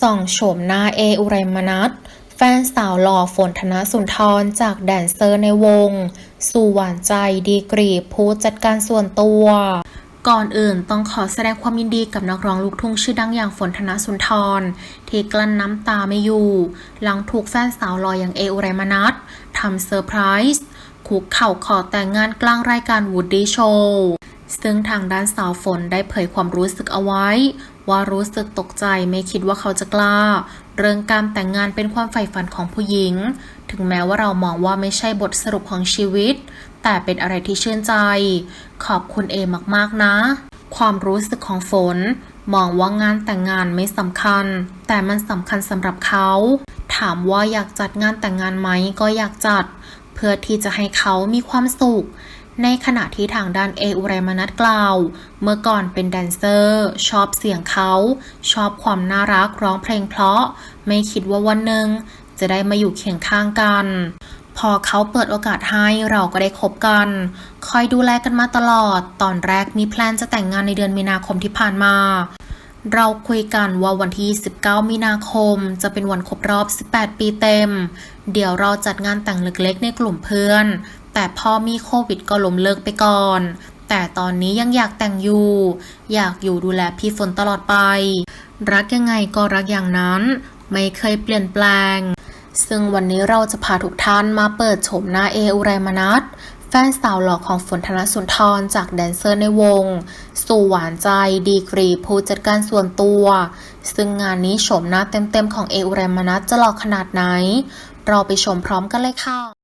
ส่องโฉมหน้าเออุไรมนัทแฟนสาวหล่อฝนธนสุนทรจากแดนเซอร์ในวง สู่หวานใจดีกรีผู้จัดการส่วนตัว ก่อนอื่นต้องขอแสดงความยินดีกับนักร้องลูกทุ่งชื่อดังอย่างฝนธนสุนทร ที่กลั้นน้ำตาไม่อยู่ หลังถูกแฟนสาวหล่ออย่างเออุไรมนัททำเซอร์ไพรส์คุกเข่าขอแต่งงานกลางรายการวูดดี้โชว์ซึ่งทางด้านสาวฝนได้เผยความรู้สึกเอาไว้ ว่ารู้สึกตกใจไม่คิดว่าเขาจะกล้า เรื่องการแต่งงานเป็นความใฝ่ฝันของผู้หญิง ถึงแม้ว่าเรามองว่าไม่ใช่บทสรุปของชีวิต แต่เป็นอะไรที่ชื่นใจ ขอบคุณเอมากๆนะ ความรู้สึกของฝน มองว่างานแต่งงานไม่สำคัญ แต่มันสำคัญสำหรับเขา ถามว่าอยากจัดงานแต่งงานไหมก็อยากจัด เพื่อที่จะให้เขามีความสุข ในขณะที่ทางด้านเออุไรมนัทกล่าว เมื่อก่อนเป็นแดนเซอร์ ชอบเสียงเขา ชอบความน่ารักร้องเพลงเพราะ ไม่คิดว่าวันหนึ่งจะได้มาอยู่เคียงข้างกัน พอเขาเปิดโอกาสให้เราก็ได้คบกัน คอยดูแลกันมาตลอด ตอนแรกมีแพลนจะแต่งงานในเดือนมีนาคมที่ผ่านมาเราคุยกันว่าวันที่ 19 มีนาคม จะเป็นวันครบรอบ 18 ปีเต็ม เดี๋ยวเราจัดงานแต่งเล็กๆ ในกลุ่มเพื่อน แต่พอมีโควิดก็ล้มเลิกไปก่อน แต่ตอนนี้ยังอยากแต่งอยู่ อยากอยู่ดูแลพี่ฝนตลอดไป รักยังไงก็รักอย่างนั้น ไม่เคยเปลี่ยนแปลง ซึ่งวันนี้เราจะพาทุกท่านมาเปิดโฉมหน้าเออุไรมนัทแฟนสาวหล่อของฝนธนสุนทรจากแดนเซอร์ในวง สู่หวานใจดีกรีผู้จัดการส่วนตัว ซึ่งงานนี้โฉมหน้าเต็มๆของเออุไรมนัทจะหล่อขนาดไหน เราไปชมพร้อมกันเลยค่ะ